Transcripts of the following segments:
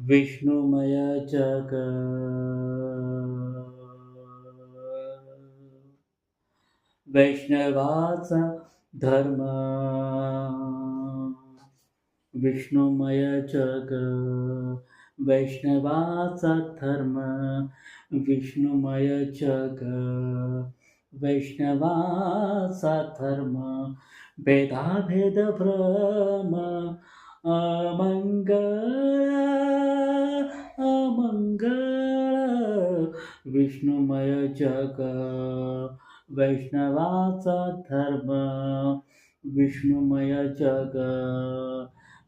विष्णुमय जग वैष्णवाचा धर्म। विष्णुमय जग वैष्णवाचा धर्म। विष्णुमय जग वैष्णवाचा धर्म। भेदाभेद भ्रम विष्णुमय जग वैष्णवाचा धर्म विष्णुमय जग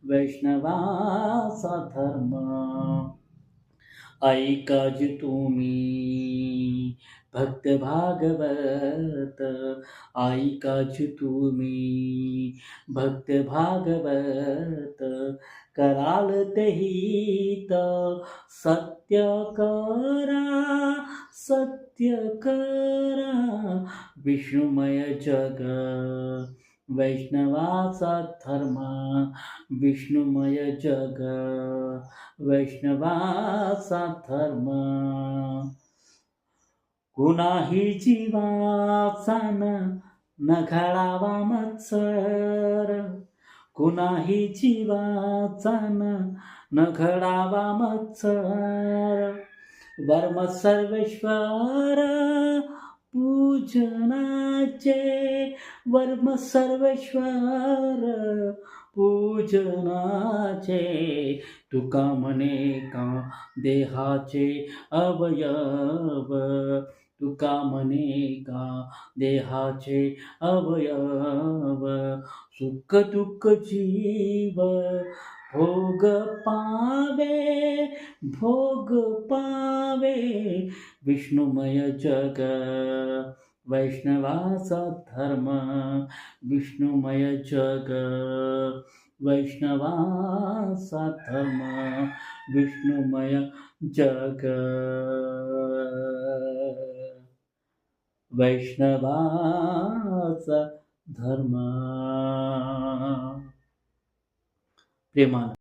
वैष्णवाचा धर्म. ऐकाजी तुम्ही. भक्त भागवत, आई ऐकाज तुम्ही भक्त भागवत, कराल तेहित सत्य करा सत्य करा, विष्णुमय जग। वैष्णवाचा धर्म, विष्णुमय जग। वैष्णवाचा धर्म। कुणाही जीवाचा न न घडावा मत्सर. कुणाही जीवाचा न न घडावा मत्सर. वर्म सर्वेश्वर पूजनाचे वर्म सर्वेश्वर पूजनाचे तुका म्हणे का देहाचे अवयव. तुका म्हणे का देहाचे अवयव सुख दुःख जीव, भोग पावे भोग पावे। विष्णुमय जग वैष्णवाचा धर्म विष्णुमय जग वैष्णवाचा धर्म विष्णुमय जग। वैष्णवाचा धर्म। प्रेमान